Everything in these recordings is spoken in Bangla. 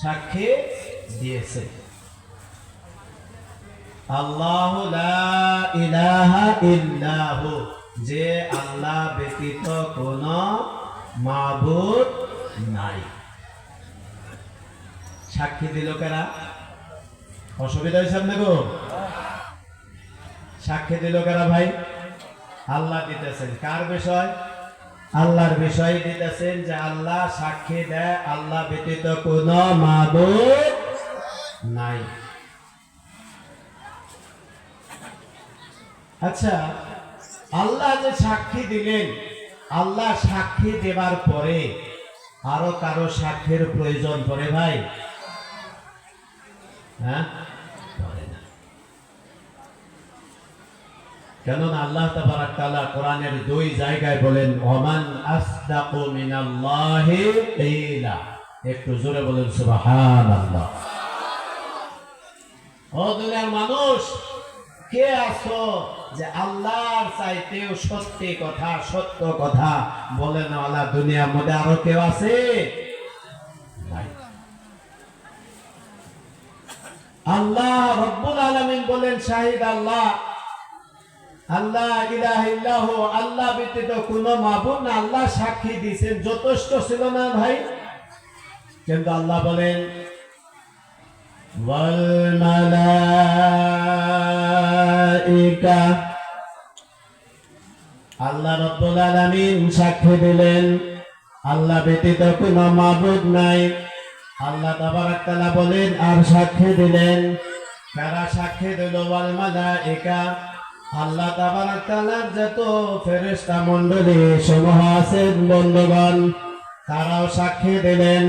সাক্ষী দিয়েছে। ইলাহা ইল্লাহু, যে আল্লাহ ব্যতীত কোন মাবুদ নাই। সাক্ষী দিল কেনা অসুবিধা হয়েছে আপনাকে? সাক্ষী দিল কেনা ভাই? আল্লাহ দিতেছেন। কার বিষয়? আল্লাহর বিষয় দিতেছেন যে আল্লাহ সাক্ষী দেয়, আল্লাহ ব্যতীত কোন নাই। আচ্ছা আল্লাহ যে সাক্ষী দিলেন, আল্লাহ সাক্ষী দেবার পরে আরও কারও সাক্ষীর প্রয়োজন পড়ে ভাই? হ্যাঁ? কেননা আল্লাহ তাবারাক কোরআনের দুই জায়গায় বলেন, ওমান আসদাকু একটু জোরে বলেন, সুবহানাল্লাহ। ও দুনিয়ার মানুষ, কে আছো যে আল্লাহর চাইতেও সত্যি কথা, সত্য কথা বলেন আল্লাহ দুনিয়ার মধ্যে আরও কেউ আছে। আল্লাহ রব্বুল আলামিন বলেন, শাহিদ আল্লাহ আল্লাহ ইলাহ আল্লাহ ব্যতীত কোনো মাবুদ না, আল্লাহ সাক্ষী দিয়েছেন। যথেষ্ট ছিল না ভাই? কিন্তু আল্লাহ বলেন, ওয়াল আল্লাহ রব্বুল সাক্ষী দিলেন, আল্লাহ ব্যতীত কোনো মাবুদ নাই। আল্লাহ তাবারাক বলেন, আর সাক্ষী দিলেন। কারা সাক্ষী দিল? ওয়াল মালাইকা আল্লাহ তাবারাক তাআলার যত ফেরেশতা মণ্ডলী সমূহ আছেন, বন্ধুগণ, তারাও সাক্ষী দিলেন,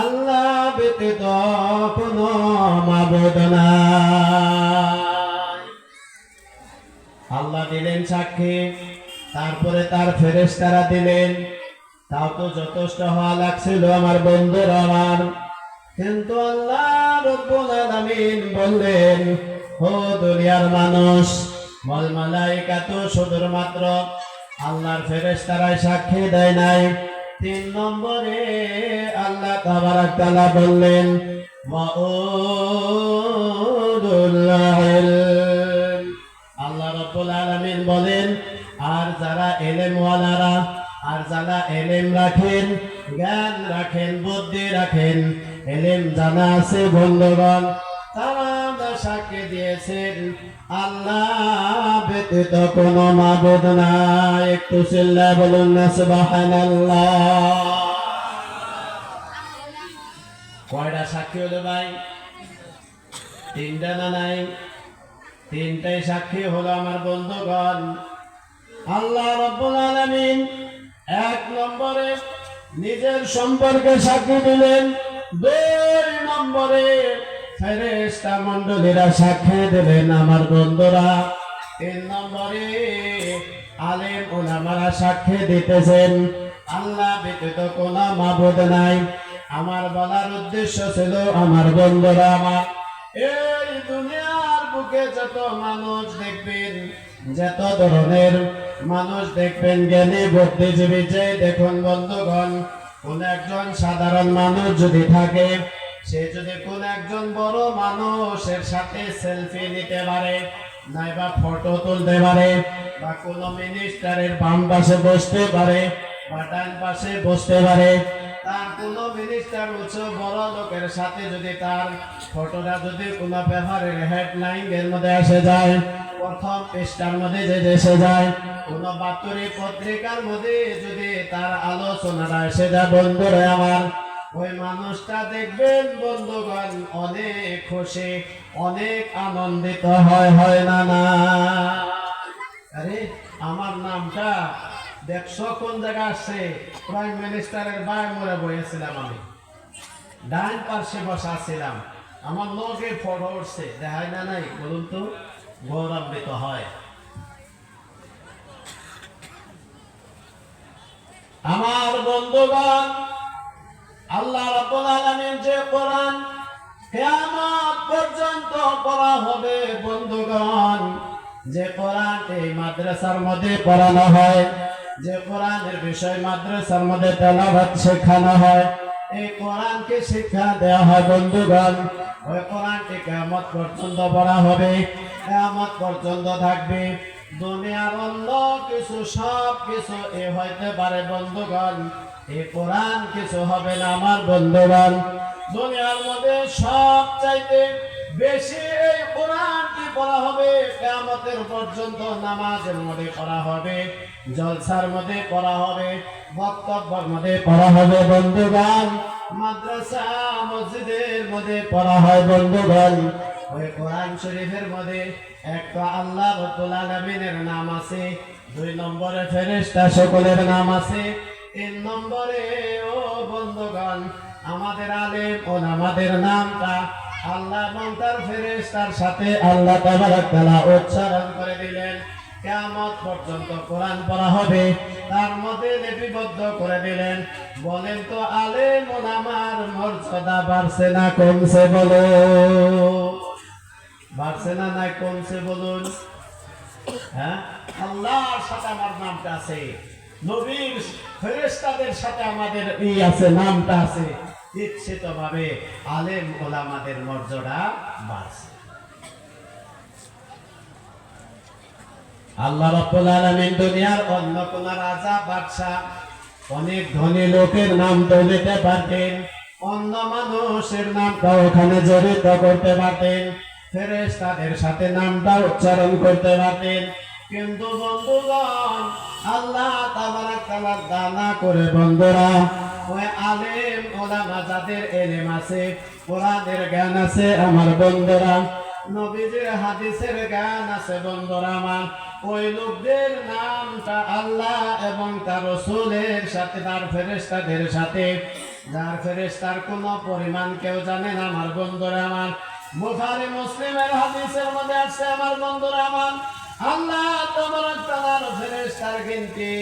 আল্লাহ ব্যতীত কোনো মাবুদ আল্লাহ দিলেন সাক্ষী, তারপরে তার ফেরেশতারা দিলেন, তাও তো যথেষ্ট হওয়া লাগছিল আমার বন্ধুর আমার। কিন্তু আল্লাহ রব্বুল আলামিন বললেন, ও দুনিয়ার মানুষ বল মালাইকা তো শুধুমাত্র আল্লাহর ফেরেশতারাই সাক্ষী দেয় নাই। তিন নম্বরে আল্লাহ তাবারাক তাআলা বললেন আল্লাহ রব্বুল আলামিন বলেন, আর যারা এলেম ওয়ালারা আর যারা এলেম রাখেন, জ্ঞান রাখেন, বুদ্ধি রাখেন, এলেম জানা আছে বন্ধুগণ, তারা সাক্ষী দিয়েছেন। আল্লাহ ব্যতীত কোনো একটু সাক্ষী হলো তিনটাই সাক্ষী হলো আমার বন্ধুগণ। আল্লাহ রব্বুল আলামিন এক নম্বরে নিজের সম্পর্কে সাক্ষী দিলেন, দুই নম্বরে ফেরেশতা মণ্ডলীরা সাক্ষী দিলেন আমার বন্ধুরা। তিন নম্বরে আলেম ওলামারা সাক্ষী দিতেছেন। আল্লাহ ব্যতীত কোন মাবুদ নাই। আমার বলার উদ্দেশ্য ছিল আমার বন্ধুরা আমার। এই দুনিয়ার বুকে যত মানুষ দেখবেন, যত ধরনের মানুষ দেখবেন, জ্ঞানী, বুদ্ধিজীবী, যে দেখুন বন্ধুগণ, কোন একজন সাধারণ মানুষ যদি থাকে সে যদি কোন একজন বড় মানুষের সাথে সেলফি নিতে পারে, নাইবা ফটো তুলতে পারে, বা কোন মিনিস্টারের বাম পাশে বসতে পারে, বা ডান পাশে বসতে পারে, তার কোন মিনিস্টার উচ্চ বড় লোকের সাথে যদি তার ফটোটা যদি কোনো ব্যাপারের হেডলাইন এর মধ্যে এসে যায়, প্রথম পৃষ্ঠার মধ্যে যে এসে যায়, কোন বাতরি পত্রিকার মধ্যে যদি তার আলোচনাটা এসে যায়, বন্ধুরা আমার ওই মানুষটা দেখবেন বন্ধুগণ অনেক খুশি, অনেক আনন্দিত হয় হয় না না? আরে, আমার নামটা দেখছ কোন জায়গা আসছে? প্রাইম মিনিস্টারের বায় মোড়ে বসেছিলাম আমি। ডান পার্শ্বে বসা ছিলাম আমার লগে ফটো উঠছে, দেখায় না নাই? বলুন তো, গৌরবান্বিত হয়। আমার বন্ধুগণ আল্লাহ রাব্বুল আলামিন যে কোরআন কিয়ামত পর্যন্ত পড়া হবে, বন্ধুগণ, যে কোরআন এই মাদ্রাসার মধ্যে পড়ানো হয়, যে কোরআনের বিষয় মাদ্রাসার মধ্যে তেলাওয়াত শেখানো হয়, এই কোরআনকে শিক্ষা দেওয়া হয়, বন্ধুগণ, ওই কোরআনকে কেমত পর্যন্ত পড়া হবে কেমত পর্যন্ত থাকবে। দুনিয়ার অন্য কিছু, সব কিছু, এ হইতে পারে বন্ধুগণ। এই কোরআন কিছু হবে না আমার বন্ধুগণ। দুনিয়ার মধ্যে সব চাইতে বেশি এই কোরআনটি পড়া হবে? কেয়ামতের পর্যন্ত নামাজের মধ্যে পড়া হবে, জলসার মধ্যে পড়া হবে, বক্তব্যের মধ্যে পড়া হবে বন্ধুগণ। মাদ্রাসা, মসজিদের মধ্যে পড়া হয় বন্ধুগণ। ওই কোরআন শরীফের মধ্যে একটা আল্লাহ রব্বুল আলামিনের নাম আছে, দুই নম্বরে ফেরেশতা সকলের নাম আছে, তিন নম্বরে ও বন্ধুগণ, আমাদের আলেম ও আমাদের নামটা আল্লাহ এবং তার ফেরেশতার সাথে আল্লাহ তাবারক তাআলা উচ্চারণ করে দিলেন। কিয়ামত পর্যন্ত কোরআন পড়া হবে, তার মধ্যে লিপিবদ্ধ করে দিলেন। বলেন তো আলেম ও আমার মর্যাদা বাড়ছে না কমছে বলো। বাড়ছে না নাই, কমছে বলুন। হ্যাঁ? আল্লাহর সাথে আমার নামটা আছে। নবীর ফেরেশতাদের সাথে আমাদের ই আছে, নামটা আছে। ইচ্ছিত আলেম ওলামাদের মর্যাদা বাড়ছে। আল্লাহ রাব্বুল আলামিন দুনিয়ার অন্য কোন রাজা বাদশা অনেক ধনী লোকের নাম তো নিতে পারতেন। অন্য মানুষের নামটা ওখানে জড়িত করতে পারতেন। ফেরেশতাদের সাথে নামটা উচ্চারণ করতে পারতেন। কিন্তু বন্ধুগণ, আল্লাহ তাবারাক তাআলা দানা করে বন্ধুরা, ওই আলেম ওলামা যাদের এলেম আছে কোরআনের জ্ঞান আছে আমার বন্ধুরা। নবীজির হাদিসের জ্ঞান আছে বন্ধুরা আমার। ওই লোকদের নামটা আল্লাহ এবং তার রসুলের সাথে, তার ফেরেশতাদের সাথে। যার ফেরেশতার কোনো পরিমাণ কেউ জানে না আমার বন্ধুরা আমার। বুখারী মুসলিমের হাদিসের মধ্যে আছে, আমার বন্ধুরা, আমার আল্লাহ তাবারাক তাআলার ফেরেশতার গিনতি।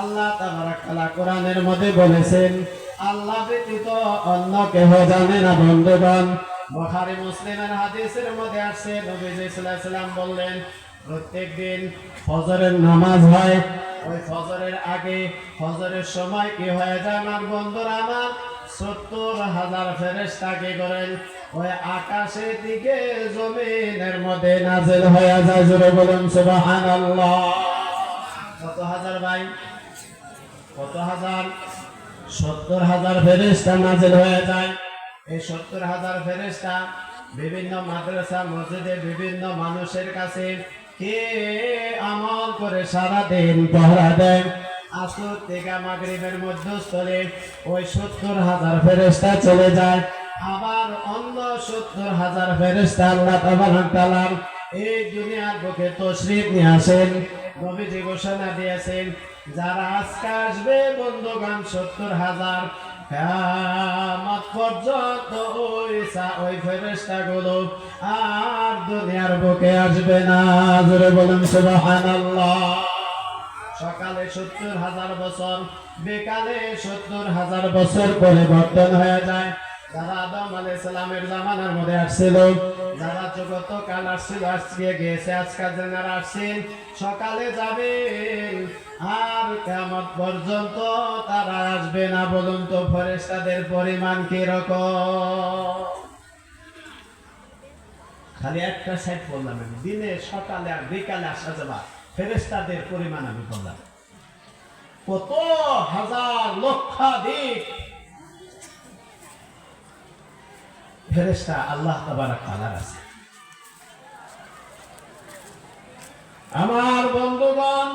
আল্লাহ তাবারাক তাআলা কোরআনের মধ্যে বলেছেন, আল্লাহ ব্যতীত অন্য কেহ জানে না, বন্ধুগণ। বুখারী মুসলিমের হাদিসের মধ্যে আছে, নবীজি সাল্লাল্লাহু আলাইহি সাল্লাম বললেন, প্রত্যেক দিন ফজরের নামাজ হয়। ওই ফজরের আগে ফজরের সময় কি হয়ে যায়, আমার বন্ধুরা, আমার সত্তর হাজার ফেরেশতা কি করেন। ওই আকাশের দিকে জমিনের মধ্যে নাজেল হয়ে যায়, জোরে বলুন, সুবহানাল্লাহ। কত হাজার ভাই? কত হাজার? সত্তর হাজার ফেরেশতা নাজেল হয়ে যায়। এই সত্তর হাজার ফেরেশতা বিভিন্ন মাদ্রাসা, মসজিদে বিভিন্ন মানুষের কাছে কে আমল করে সারা দিন পহরা দেন আসর থেকে মাগরিবের মধ্যস্থলে ওই সত্তর হাজার ফেরেশতা চলে যায়। আবার অন্য সত্তর হাজার ফেরেশতা আল্লাহ তাআলার এই দুনিয়ার বুকে তশরিফ নিয়ে আসেন, নবীজি ঘোষণা দিয়েছেন, যারা আজকে আসবে বন্ধুগান সত্তর হাজার পর্যন্ত ওই ওই ফেরেশতা গুলো আর দুনিয়ার বুকে আসবে না। জোরে বলুন, সুবহানাল্লাহ। সকালে সত্তর হাজার বছর, বিকালে সত্তর হাজার বছর পরিবর্তন হয়ে যায়। যারা আদম আলাই সালামের জামানার মধ্যে আসছিল, যারা জগত কাল আসছিল, আজকে গিয়েছে, আজকাল জেনারা আসছেন, সকালে যাবেন আর কেমন পর্যন্ত তারা আসবে না বলুন তো ফেরেশতাদের পরিমাণ কীরকম? খালি একটা সাইড বললাম দিনে, সকালে আর বিকালে আসা যাবা ফেরেস্তাদের পরিমাণ আমি বললাম কত হাজার লক্ষাধিক ফেরেস্তা আল্লাহ তাবারাক তাআলার আছে। আমার বন্ধুগণ,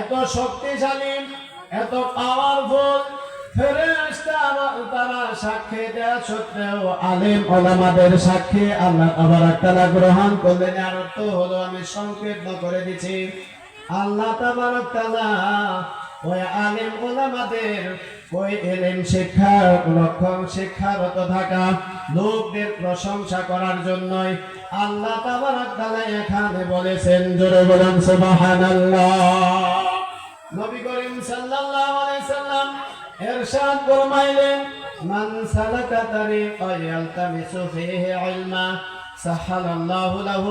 এত শক্তিশালী, এত পাওয়ারফুল সাক্ষী আল্লাহ গ্রহণ হলো আমি করে লক্ষণ শিক্ষারত থাকা, লোকদের প্রশংসা করার জন্যই আল্লাহ তাবারাক এখানে বলেছেন, জোরে বলেন নবী করিম সাল্লাল্লাহু সাল্লাম ইরশাদ ফরমাইলেন من سلك طريقا يلتمس فيه علما سهل الله له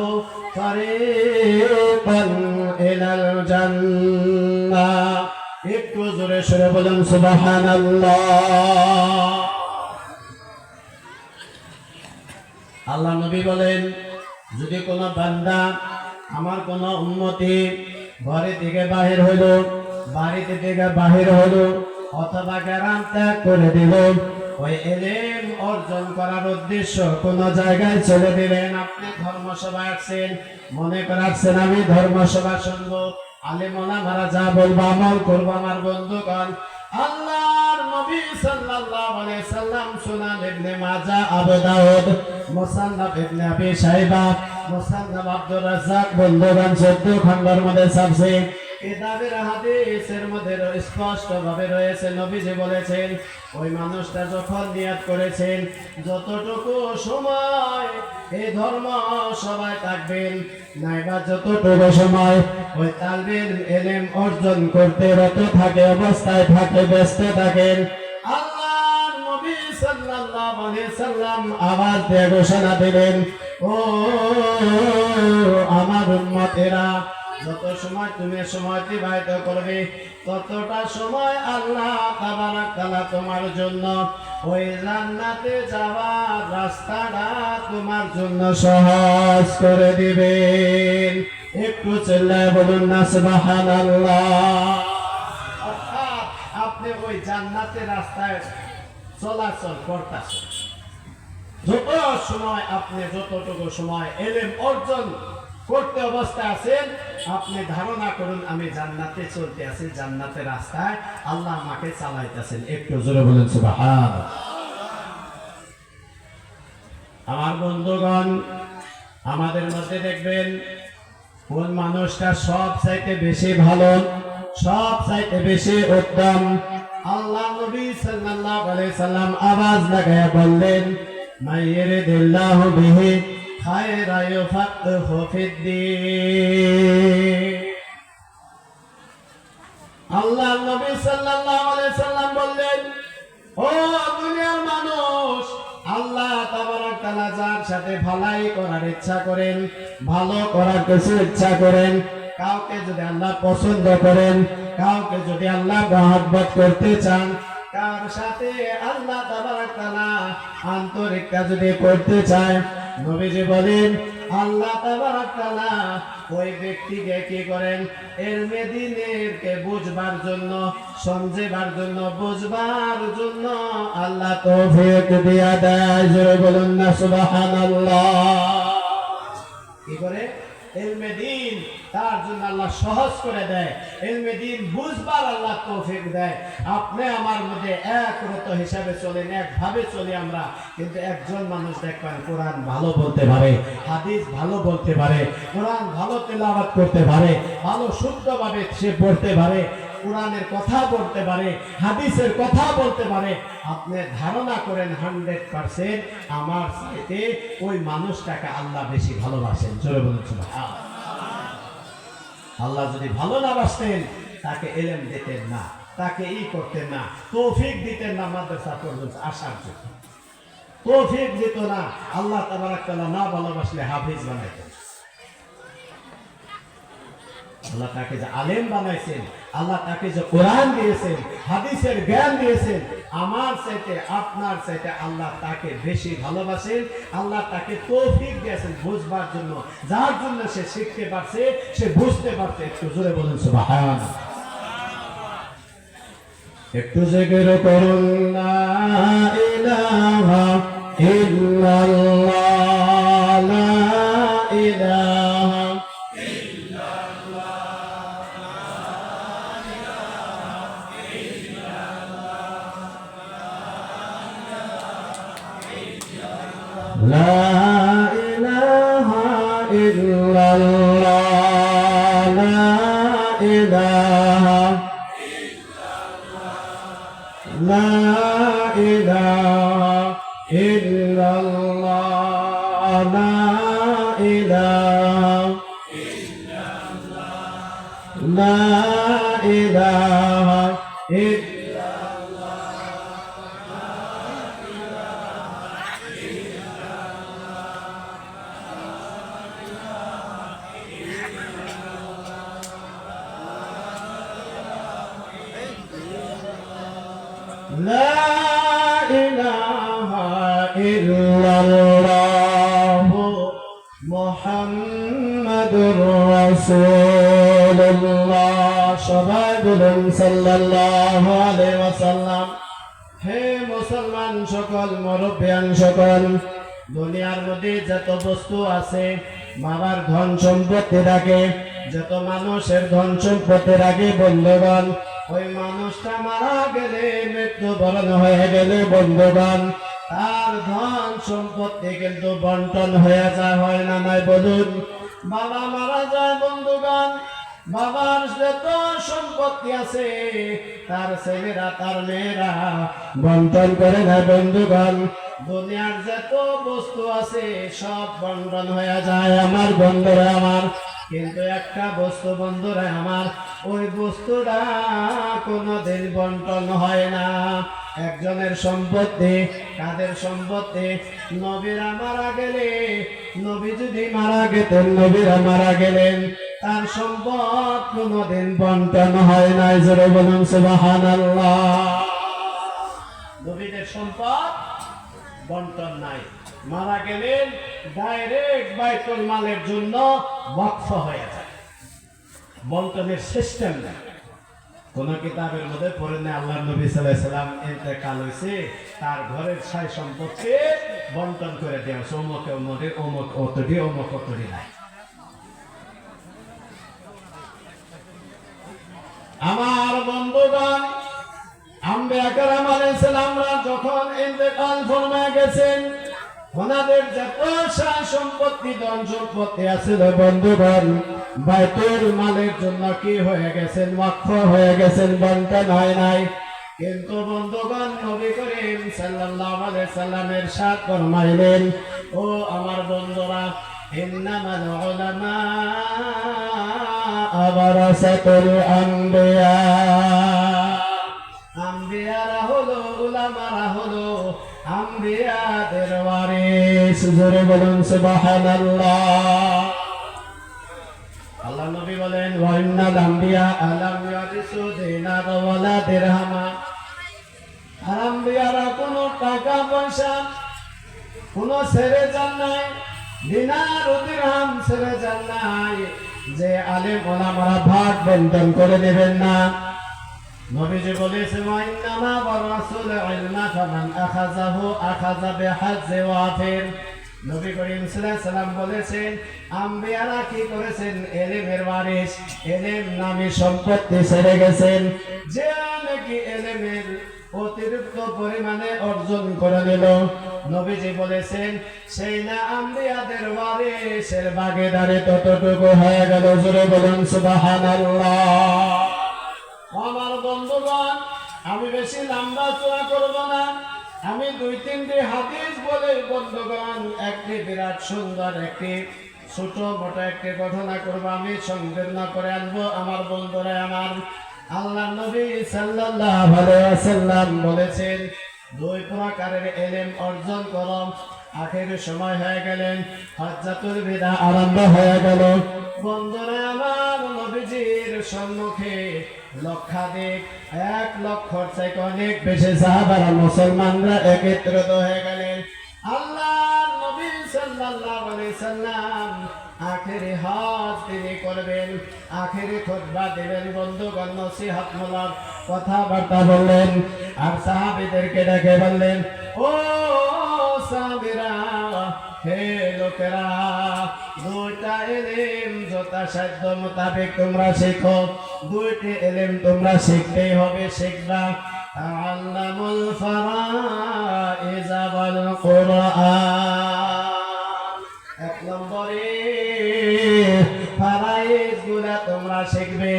طريقا إلى الجنة একটু জোরে সরে বলুন সুবাহান আল্লাহ নবী বলেন, যদি কোন বান্দা আমার কোন উন্নতি ঘরে থেকে বাহির হইল বাড়িতে থেকে বাহির হইল অথবা গ্রাম ত্যাগ করে দিল ওই এলেম অর্জন করার উদ্দেশ্য কোন জায়গায় চলে দিলেন। আপনি ধর্মসভা আসছেন, মনে করাচ্ছেন আমি ধর্মসভা শুনব। আলেমনা মারা যা বলব, আমল করব আমার বন্ধুগণ। আল্লাহর নবী সাল্লাল্লাহু আলাইহি সাল্লাম সুনান ইবনে মাজাহ আবু দাউদ, মুসান্নাফ ইবনে আবি শাইবা, মুসান্নাফ আব্দুর রাজ্জাক, বন্ধুগণ 14 খণ্ডের মধ্যে সবসে কিতাবের হাদিসের মধ্যে রয়েছে, নবীজি বলেছেন, ওই মানুষটা যখন নিয়াত করেছেন, যতটুকু সময় ধর্ম সবাই থাকবেন নাইবা যতটুকু সময় অর্জন করতে রত থাকে, অবস্থায় থাকে, ব্যস্ত থাকেন। দিয়ে ঘোষণা দিলেন, ও আমার উম্মতেরা যত সময় তুমি সময় অতিবাহিত করবে, ততটা সময় আল্লাহ তাআলা তোমার জন্য। ওই জান্নাতে যাওয়ার রাস্তাটা তোমার জন্য সহজ করে দিবেন। একটু চিল্লায় বলুন না, সুবহানাল্লাহ। অর্থাৎ আপনি ওই জান্নাতের রাস্তায় চলাচল করতেছেন। যত সময় আপনি, যতটুকু সময় এলেম অর্জন করতে অবস্থা আছেন, আপনি ধারণা করুন, আমি জান্নাতে চলতে আছি, জান্নাতের রাস্তায় আল্লাহ আমাকে চালাইতেছেন। একটু জোরে বলেন সুবহান আমার বন্ধুগণ, আমাদের মধ্যে দেখবেন, কোন মানুষটা সব চাইতে বেশি ভালো, সব চাইতে বেশি উত্তম। আল্লাহ নবী সাল্লাল্লাহু আলাইহি সাল্লাম আওয়াজ লাগায়া বললেন, মাইয়ারিদিল্লাহু বিহি খায়রা ইউফাক্কিহু ফিদ্দীন। আল্লাহ নবী বললেন মানুষ, আল্লাহ তাবারক যার সাথে ভালাই করার ইচ্ছা করেন, ভালো করার কিছু ইচ্ছা করেন, কাউকে যদি আল্লাহ পছন্দ করেন, কাউকে যদি আল্লাহ মহব্বত করতে চান কার সাথে আল্লাহ তাবারক তাআলা আন্তরিকতা যদি করতে চায় নবীজি বলেন, আল্লাহ তাবারাকাল্লাহ ওই ব্যক্তিকে কি করেন? এর মেদিনেরকে বুঝবার জন্য, সমঝেবার জন্য, বুঝবার জন্য আল্লাহ তৌফিক দিয়া দেয়। জোরে বলুন না, সুবহানাল্লাহ। কি করে? এলমে তার জন্য আল্লাহ সহজ করে দেয়। এলমে বুঝবার আল্লাহ তৌফিক দেয়। আপনি আমার মধ্যে একরত হিসাবে চলেন, একভাবে চলি আমরা। কিন্তু একজন মানুষ দেখবেন কোরআন ভালো বলতে পারে, হাদিস ভালো বলতে পারে, কোরআন ভালো তেলাওয়াত করতে পারে, ভালো শুদ্ধভাবে সে পড়তে পারে কোরআনের কথা বলতে পারে, হাদিসের কথা বলতে পারে, আপনি ধারণা করেন হান্ড্রেড পার্সেন্ট আমার চাইতে ওই মানুষটাকে আল্লাহ বেশি ভালোবাসেন। চলে বলেছিল আল্লাহ যদি ভালো না বাসতেন, তাকে এলেম দিতেন না, তাকে ই করতেন না, তৌফিক দিতেন না মাদ্রাসা পর্যন্ত আসার জন্য। তৌফিক দিত না, আল্লাহ তাআলা না ভালোবাসলে হাফিজ বানাইতেন। আল্লাহ তাকে যে আলেম বানাইছেন আল্লাহ তাকে যে কোরআন দিয়েছেন, হাদিসের জ্ঞান দিয়েছেন, আমার চাইতে, আপনার চাইতে আল্লাহ তাকে বেশি ভালোবাসেন, আল্লাহ তাকে তৌফিক দিয়েছেন বুঝবার জন্য। যার জন্য সে শিখতে পারছে, সে বুঝতে পারছে। একটু জোরে বলেন, সুবহান। একটু জিকির করুন লা ইলাহা ইল্লাল্লাহ। الله لا إله সবাই বলুন সাল্লাল্লাহু আলাইহি ওয়াসাল্লাম। হে মুসলমান সকল, মুরব্বিয়ান সকল, দুনিয়ার মধ্যে যত বস্তু আছে, বাবার ধন সম্পত্তি রাখে যত মানুষের ধন সম্পত্তি রাখে বন্ধুগণ, ওই মানুষটা মারা গেলে মৃত্যুবরণ হয়ে গেলে বন্ধুগণ, তার ধন সম্পত্তি কিন্তু বন্টন হয়ে যায়, হয় না নাই বলুন? বাবা মারা যায় বন্ধুগণ। বাবার যত সম্পত্তি আছে, তার ছেলেরা, তার মেয়েরা বন্টন করে না বন্ধুগণ। দুনিয়ার যত বস্তু আছে, সব বন্টন হয়ে যায়। আমার বন্ধুরা, আমার কিন্তু একটা বস্তু বন্ধুরা আমার, ওই বস্তুটা কোনোদিন বন্টন হয় না। একজনের সম্পত্তি, কাদের সম্পত্তি? নবীরা মারা গেলে নবী যদি মারা গেতেন, নবীরা মারা গেলেন। তার সম্পদ কোনোদিন বন্টন হয় নাই, জোরে বলুন সুবহানাল্লাহ। নবীদের সম্পদ বন্টন নাই। মারা গেলেন ডাইরেক্ট বাইতুল মালের জন্য ওয়াকফ হয়ে যায়। বন্টনের সিস্টেম নেই কোন কিতাবের মধ্যে পড়ে নেই আল্লাহ নবী সাল্লাহ সাল্লাম ইন্তেকাল হয়েছে তার ঘরের সাই সম্পত্তি বন্টন করে দেওয়া অমুকে অমুকে, অমুক অতটি অমুক অতটি নাই। আমার বন্ধুগণ আমরা যখন ইন্তেকাল ফরমায় গেছেন ওনাদের যত সাই সম্পত্তি, ধন সম্পত্তি আছিল বন্ধুগণ, বাইতুল মালের জন্য কি হয়ে গেছেন? ওয়াকফ হয়ে গেছেন বন্টন হয় নাই। কিন্তু বন্ধুগণ, নবী করিম সাল্লাল্লাহু আলাইহি সাল্লামের সাথ ফরমাইলেন, ও আমার বন্ধুরা, ইন্নামাল উলামা আবারাসাতুল আম্বিয়া। আম্বিয়ারা হলো, উলামারা হলো টাকা পয়সা কোনো ছেড়ে যান নাই দিনার ছেড়ে যান নাই, যে আলেম ওলামারা ভাগ বন্টন করে নেবেন না। নবীজি বলেছে ওয়াইন্নামা ওয়ারাসুল ইলমা ফামান আখাযাহু আখাযা বিহাজ্জি নবী করিম সাল্লাম বলেছেন, আম্বিয়ারা কি করেছেন? এলেমের ওয়ারিস এলেম নামে সম্পত্তি ছেড়ে গেছেন। যে নাকি এলেমের অতিরিক্ত পরিমাণে অর্জন করে নিল। নবীজি বলেছেন, সেই না আম্বিয়াদের ওয়ারিসের ভাগেদারে ততটুকু হয়ে গেল। জোরে বলুন, সুবহানাল্লাহ। আমার বন্ধুগণ, আমি বেশি লম্বা চোরা করব না। আমি দুই তিনটি হাদিস বলে বন্ধুগণ, একটি বিরাট সুন্দর, একটি ছোট মোটো একটি ঘটনা করব। আমি সংকীর্ণ করে আনব, আমার বন্ধুরা আমার। আল্লাহ নবী সাল্লাল্লাহু বলেছেন, দুই প্রকারের এলেম অর্জন করো। আখের সময় হয়ে গেলেন হজ্জাতুল বিদা আরম্ভ হয়ে গেল। বন্ধুরা আমার নবীজির সম্মুখে লক্ষাধিক, এক লক্ষর থেকে অনেক বেশি সাহাবারা মুসলমানরা একত্রিত হয়ে গেলেন। আল্লাহ নবী সাল্লাল্লাহু আলাইহি সাল্লাম আখেরি হজ তিনি করবেন, আখেরি খুতবা দিবেন, বন্ধুগণ নসিহতমূলক কথাবার্তা বললেন, আর সাহাবীদেরকে ডেকে বললেন, ও সাহাবীরা, হে লোকেরা দুইটা এলেম যথা সাধ্য মোতাবেক তোমরা শেখো। দুইটি এলেম তোমরা শিখতেই হবে, শিখবা। আল্লামুল ফারাইজ ওয়াল কুরআন। এক নম্বরে ফারাইজগুলা তোমরা শিখবে।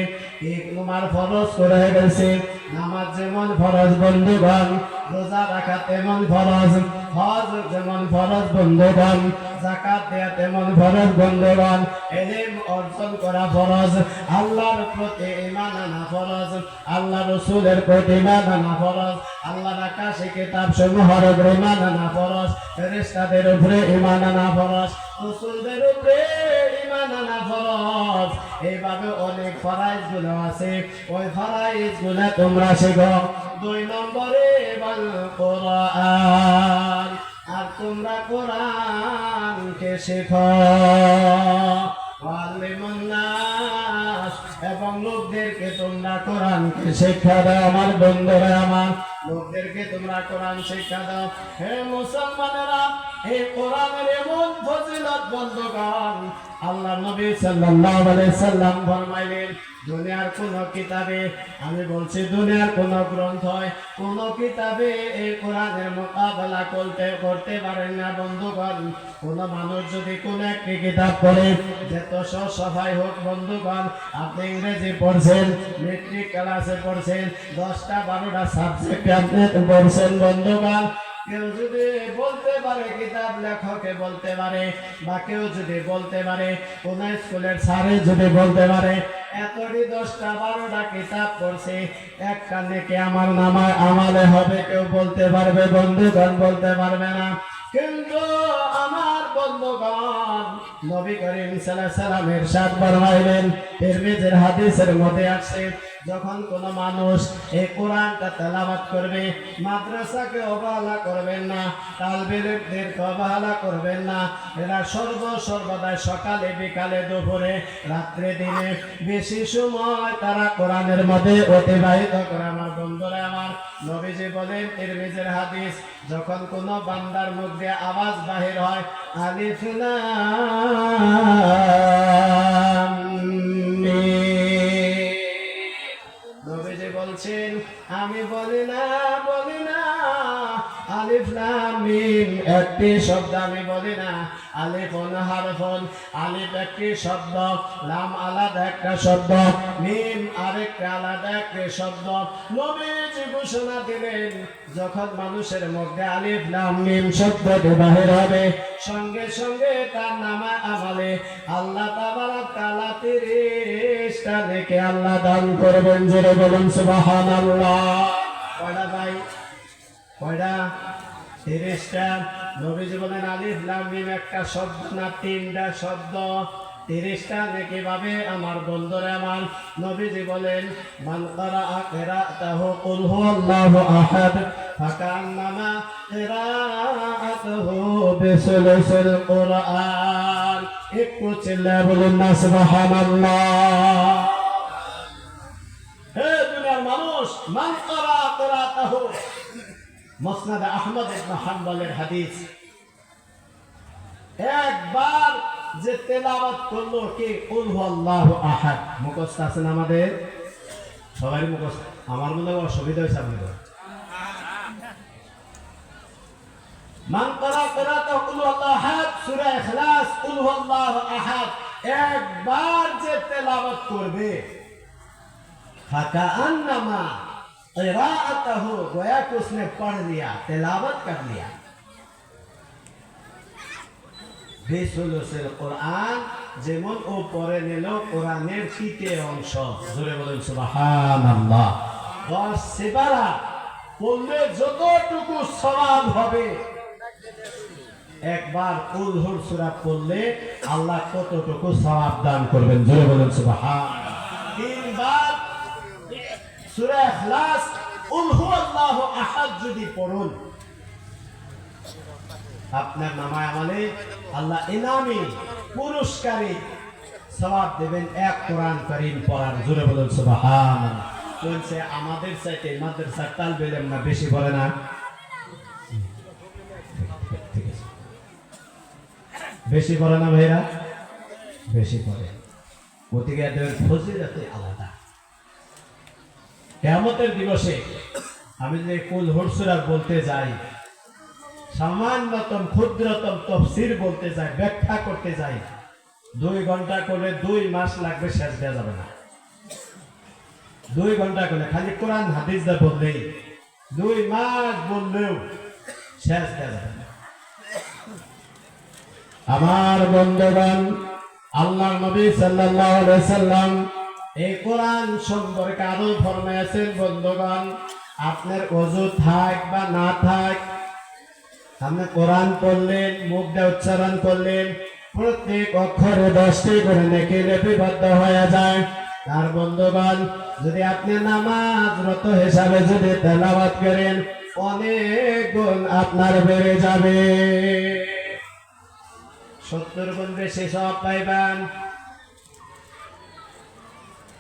তোমার ফরজ করে গেছে নামাজ যেমন ফরজ, বন্ধুগণ, রোজা রাখা তেমন ফরজ। হজ যেমন ফরজ বন্ধুগণ জাকাত দেয়া তেমন ফরজ বন্ধুগণ, এলেম অর্জন করা ফরজ, আল্লাহর প্রতি ইমান আনা ফরজ আল্লাহ রসুলের প্রতি ইমান আনা ফরজ, আল্লাহর আকাশে কিতাব সমূহর উপরে ইমান আনা ফরজ, ফেরেশতাদের উপরে ইমান আনা ফরজ, রসুলদের উপরে আনা ফরজ অনেক আছে। ওই তোমরা শেখো। দুই নম্বরে কোরআন। আর তোমরা কোরআনকে শেখো। এবং লোকদেরকে তোমরা কোরআনকে শিক্ষা দাও আমার বন্ধুরা আমার লোকদেরকে তোমরা কোরআন শিক্ষা দাও। হে মুসলমানেরা, এই কোরআনের এমন ফজিলত বন্ধুগণ আল্লাহ নবী সাল্লাল্লাহু আলাইহি সাল্লাম ফরমাইলেন, দুনিয়ার কোন কিতাবে আমি বলছি, দুনিয়ার কোন গ্রন্থ কোন কিতাবে এই কোরআনের মোকাবেলা করতে করতে পারেন না, বন্ধুগণ। কোন মানুষ যদি কোন একটি কিতাব পড়ে যত সফাই হোক, বন্ধুগণ, আপনি ইংরেজি পড়ছেন মেট্রিক ক্লাসে পড়ছেন, দশটা, বারোটা সাবজেক্ট বন্ধুগণ। কেউ যদি বলতে পারে, কিতাব লেখকে বলতে পারে, বা কেউ যদি বলতে পারে কোন স্কুলের স্যারে যদি বলতে পারে, এতটি দশটা বারোটা কিতাব পড়ছে আমার আমালে হবে? কেউ বলতে পারবে, বন্ধুগণ বলতে পারবে না। কিন্তু আমার বন্ধুগণ নবী করিম সাল্লাল্লাহু সাল্লামের সাত হাদিসের মধ্যে আছে যখন কোন মানুষ এই কোরআনটা তেলাওয়াত করবে, মাদ্রাসাকে অবহেলা করবেন না তালবেলদেরকে অবহেলা করবেন না, এরা সর্ব সর্বদাই সকালে, বিকালে, দুপুরে, রাত্রে, দিনে বেশি সময় তারা কোরআনের মধ্যে অতিবাহিত করে। আমার বন্ধুরা, আমার নবীজি বলেন, তিরমিজের হাদিস, যখন কোন বান্দার মুখ দিয়ে আওয়াজ বাহির হয়, আলিফ আমি বলি না বলি না। আলিফ লাম মিম একটি শব্দ আমি বলি না। আলিফুন হারফুন, আলিফ একটি শব্দ, লাম আলাদা একটা শব্দ, মিম আরেকটা আলাদা একটি শব্দ। নবীজি ঘোষণা দিলেন, যখন মানুষের মধ্যে আলিফ, লাম, মিম শব্দটি বাহির হবে, সঙ্গে সঙ্গে তার নামা আমালে আল্লাহ তাবারাক তাআলা তিরিশটা নেকি আল্লাহ দান করবেন, জোরে বলুন সুবহানাল্লাহ। কয়টা ভাই কয়টা তিরিশটা। নবীজি বলেন আলিফ লাম মিম একটা শব্দ না তিনটা শব্দ। তিরিশটা নাকি ভাবে আমার বন্ধুরা আমার নবীজি বলেন, মান কারাআ কিরাআতাহু কুল হুয়াল্লাহু আহাদ, ফাকান্নামা কিরাআতুহু বিসুলুসিল কুরআন। একটু চিল্লায় বলুন না, সুবহানাল্লাহ। হে দুনিয়ার মানুষ, মান কারাআ কিরাআতাহু মুসনাদ আহমদ হাম্বলের হাদিস। একবার যে তেলাওয়াত করল কে? আল্লাহ আহাদ। মুখস্থ আছেন আমাদের? সবাই মুখস্থ। আমার মনে হয় অসুবিধা হয়েছে আপনাদের। একবার যে তেলাওয়াত করবে, ফাকা अन्नमा क़िराअतहु गोया कि उसने पढ़ लिया तिलावत कर लिया বিসুলুসিল কোরআন যেমন ও পরে নিল কোরআনের তৃতীয় অংশ জোরে বলেন সুবহানাল্লাহ দশ সেবারা পড়লে যতটুকু সওয়াব হবে একবার উলহুর সূরা পড়লে আল্লাহ কতটুকু সওয়াব দান করবেন জোরে বলেন সুবহান তিনবার ইখলাস হুয়াল্লাহু আহাদ যদি পড়ুন, আপনার নামায় আমলে আল্লাহ পুরস্কারে সওয়াব দেবেন এক কোরআন করিম পড়ার। জোরে বলুন সুবহান বলছে, আমাদের সাথে মাদ্রাসার ইলম না বেশি বলে না। বেশি পড়ে না ভাইরা? বেশি পড়ে গতিকে এদের ফজিলতে আলাদা। কেমতের দিবসে আমি যদি কুল হরসুরা বলতে যাই সামান্যতম ক্ষুদ্রতম তফসির বলতে যাই, ব্যাখ্যা করতে যাই, দুই ঘণ্টা করে দুই মাস লাগবে, শেষ দেওয়া যাবে না। দুই ঘণ্টা করে খালি কোরআন হাদিস দা বললেই, দুই মাস বললেও শেষ দেওয়া যাবে না। আমার বন্ধুগণ আল্লাহ নবী আলাইহি সাল্লাম এই কোরআন সম্পর্কে আরও ফরমাইছেন বন্ধুগণ? আপনার অজু থাক বা না থাক, আপনি কোরআন পড়লেন, মুখ দিয়ে উচ্চারণ করলেন, প্রত্যেক অক্ষরে দশটি করে নেকি লিপিবদ্ধ হয়ে যায়। তার বন্ধুগণ, যদি আপনি নামাজরত হিসাবে যদি তেলাওয়াত করেন, অনেক গুণ আপনার বেড়ে যাবে। সত্তর গুণ বেশি সব পাইবেন।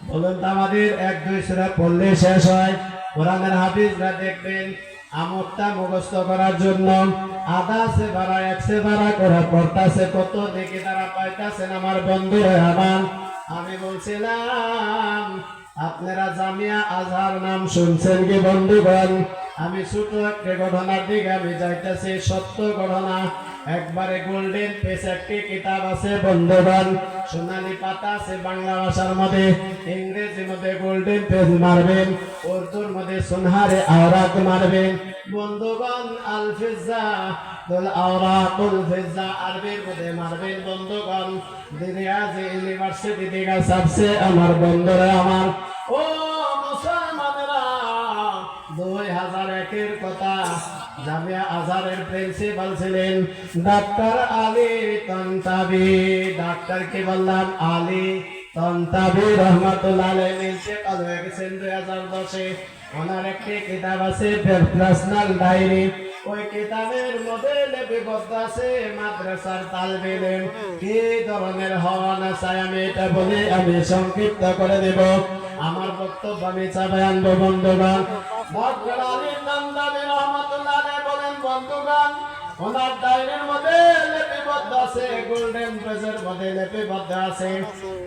বলুন তো আমাদের এক, দুই সুরা পড়লে শেষ হয়। কোরআনের হাফিজরা দেখবেন আমতটা মুখস্থ করার জন্য আধা সে বাড়া এক সে বাড়া করে পড়তাছে। কত দেখে তারা পাইতাছেন আমার বন্ধুরা আমার আমি বলছিলাম, আপনারা জামিয়া আজহার নাম শুনছেন কি বন্ধুগণ? আমি ছোট একটা ঘটনার দিকে আমি যাইতেছি, সত্য ঘটনা। একবারে গোল্ডেন পেস একটি কিতাব আছে বন্ধুবান সোনালী পাতা আছে বাংলা ভাষার মধ্যে ইংরেজি মধ্যে গোল্ডেন পেজ মারবেন, উর্দুর মধ্যে সোনহারে আওরাত মারবেন। বন্ধুগণ আল ফিজা দল আওরাতুল ফিজা আরবির মধ্যে মারবেন, বন্ধুগণ। দিনিয়াজ ইউনিভার্সিটি থেকে আমার বন্ধুরা আমার। ও মুসলমানেরা, দুই হাজার একের কথা জামিয়া আজহারের প্রিন্সিপাল ছিলেন ডাক্তার আলী তন্তাবি। বললাম? আলী তন্তাবি রহমতুল্লাহ প্রিন্সিপাল হয়ে গেছেন দুই হাজার দশে। ওনার একটি কিতাব আছে ডায়েরি। ওই কিতাবের মধ্যে লিপিবদ্ধ আছে মাদ্রাসার তালবিলেন কি ধরনের হওয়ান চাই আমি এটা বলে আমি সংক্ষিপ্ত করে দেব। আমার বক্তব্য আমি চাপাই আনব বন্ধুগণ। বন্ধুগণ ওনার মধ্যে লিপিবদ্ধ আছে, গোল্ডেন মধ্যে লিপিবদ্ধ আছে।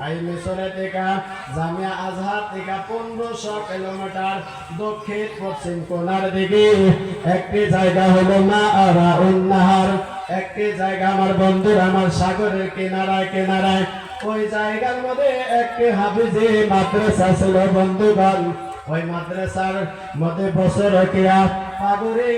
আই মিশরে জামিয়া আজহার পনেরোশো কিলোমিটার দক্ষিণ পশ্চিম কোনার দিকে। একটি জায়গা হলো মা আরা উন্নাহার একটি জায়গা আমার বন্ধুর আমার সাগরের কিনারায় কিনারায়। ওই জায়গার মধ্যে একটি হাফিজি মাদ্রাসা ছিল বন্ধুগণ। ওই মাদ্রাসার মধ্যে বছর কিয়া পাগরে